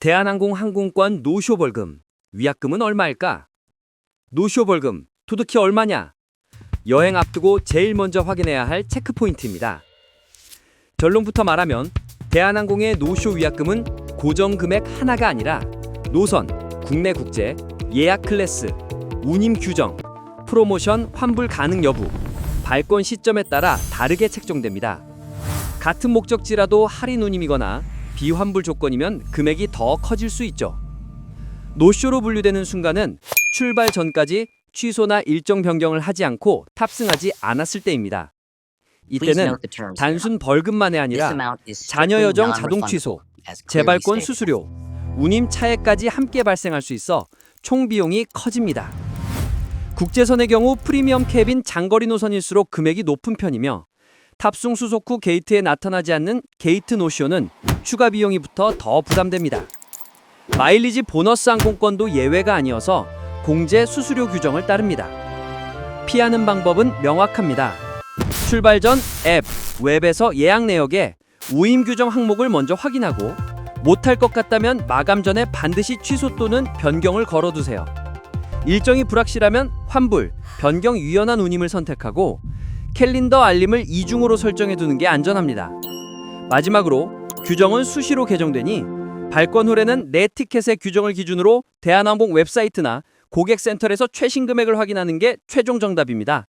대한항공 항공권 노쇼 벌금. 위약금은 얼마일까? 노쇼 벌금 도둑히 얼마냐? 여행 앞두고 제일 먼저 확인해야 할 체크 포인트입니다. 결론부터 말하면 대한항공의 노쇼 위약금은 고정 금액 하나가 아니라 노선, 국내 국제, 예약 클래스, 운임 규정, 프로모션 환불 가능 여부, 발권 시점에 따라 다르게 책정됩니다. 같은 목적지라도 할인 운임이거나 비환불 조건이면 금액이 더 커질 수 있죠. 노쇼로 분류되는 순간은 출발 전까지 취소나 일정 변경을 하지 않고 탑승하지 않았을 때입니다. 이때는 단순 벌금만이 아니라 자녀 여정 자동 취소, 재발권 수수료, 운임 차액까지 함께 발생할 수 있어 총 비용이 커집니다. 국제선의 경우 프리미엄 캡인 장거리 노선일수록 금액이 높은 편이며 탑승 수속 후 게이트에 나타나지 않는 게이트 노쇼는 추가 비용이 붙어 더 부담됩니다. 마일리지 보너스 항공권도 예외가 아니어서 공제 수수료 규정을 따릅니다. 피하는 방법은 명확합니다. 출발 전 앱, 웹에서 예약 내역에 우임 규정 항목을 먼저 확인하고 못할 것 같다면 마감 전에 반드시 취소 또는 변경을 걸어두세요. 일정이 불확실하면 환불, 변경 유연한 운임을 선택하고 캘린더 알림을 이중으로 설정해 두는 게 안전합니다. 마지막으로 규정은 수시로 개정되니 발권 후에는 내 티켓의 규정을 기준으로 대한항공 웹사이트나 고객센터에서 최신 금액을 확인하는 게 최종 정답입니다.